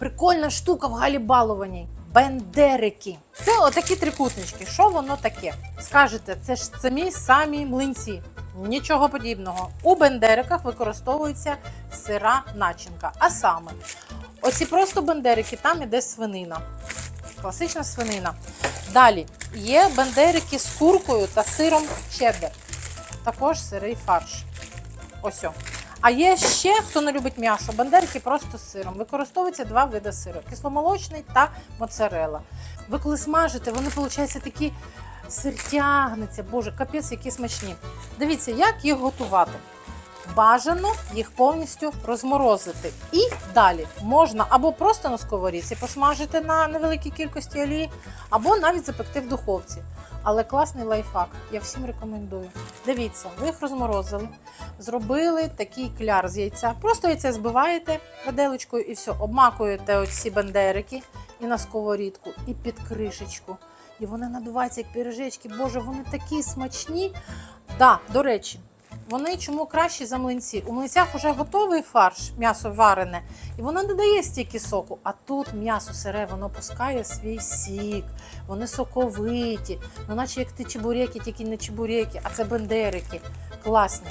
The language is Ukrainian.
Прикольна штука в Галі Балованій. Бендерики. Це отакі трикутнички. Що воно таке? Скажете, це ж самі самі млинці. Нічого подібного. У бендериках використовується сира начинка. А саме, оці просто бендерики, там іде свинина. Класична свинина. Далі є бендерики з куркою та сиром чеддер. Також сирий фарш. Ось. о. А є ще, хто не любить м'ясо, бандерки просто з сиром. Використовуються два види сиру: кисломолочний та моцарела. Ви коли смажите, вони, виходить, такі сир тягнеться. Боже, капець, які смачні. Дивіться, як їх готувати. Бажано їх повністю розморозити. І далі можна або просто на сковорідці посмажити на невеликій кількості олії, або навіть запекти в духовці. Але класний лайфхак, я всім рекомендую. Дивіться, ви їх розморозили, зробили такий кляр з яйця. Просто яйце збиваєте виделочкою і все, обмакуєте оці бендерики і на сковорідку, і під кришечку. І вони надуваються як пірожечки. Боже, вони такі смачні. Да, до речі, вони чому кращі за млинці? У млинцях вже готовий фарш, м'ясо варене, і воно не дає стільки соку. А тут м'ясо сире, воно пускає свій сік, вони соковиті, ну наче як ти чебуреки, тільки не чебуреки, а це бендерики. Класні.